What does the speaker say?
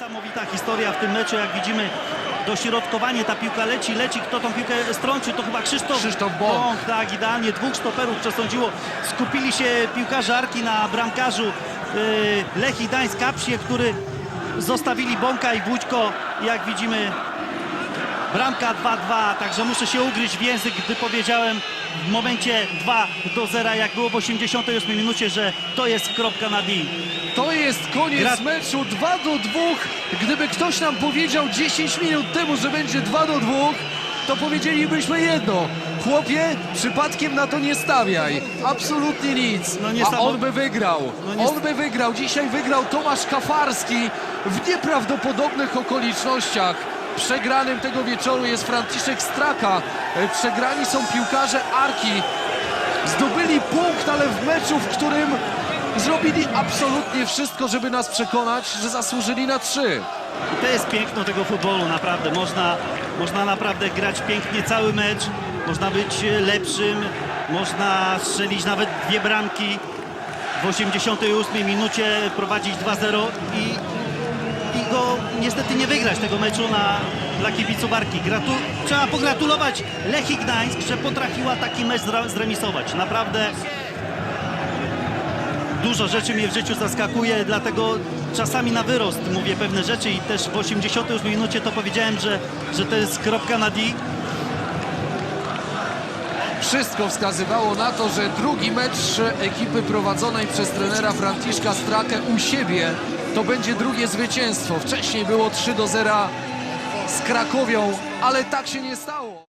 Niesamowita historia w tym meczu, jak widzimy dośrodkowanie, ta piłka leci, leci, kto tą piłkę strącił, to chyba Krzysztof, Krzysztof Bąk. tak, idealnie, dwóch stoperów przesądziło, skupili się piłkarze Arki na bramkarzu yy, Lech Gdańsk Kapsie, który zostawili Bąka i Wójćko, jak widzimy bramka 2-2, także muszę się ugryźć w język, gdy powiedziałem w momencie 2 do 0, jak było w 88 minucie, że to jest kropka na D. To jest koniec Gra- meczu 2 do 2. Gdyby ktoś nam powiedział 10 minut temu, że będzie 2 do 2, to powiedzielibyśmy jedno. Chłopie, przypadkiem na to nie stawiaj. Absolutnie nic. No A niesamow- on by wygrał. No nies- On by wygrał. Dzisiaj wygrał Tomasz Kafarski w nieprawdopodobnych okolicznościach. Przegranym tego wieczoru jest Franciszek Straka. E, Przegrani są piłkarze Arki. Zdobyli punkt, ale w meczu, w którym zrobili absolutnie wszystko, żeby nas przekonać, że zasłużyli na trzy. I to jest piękno tego futbolu, naprawdę. Można, można naprawdę grać pięknie cały mecz, można być e, lepszym, można strzelić nawet dwie bramki w 88 minucie, prowadzić 2-0 i, niestety nie wygrać tego meczu na, dla kibiców Arki. Gratu, trzeba pogratulować Lechii Gdańsk, że potrafiła taki mecz zremisować. Naprawdę dużo rzeczy mnie w życiu zaskakuje, dlatego czasami na wyrost mówię pewne rzeczy i też w 88 minucie to powiedziałem, że, że to jest kropka na D. Wszystko wskazywało na to, że drugi mecz ekipy prowadzonej przez trenera Franciszka Strakę u siebie to będzie drugie zwycięstwo. Wcześniej było 3 do 0 z Krakowią, ale tak się nie stało.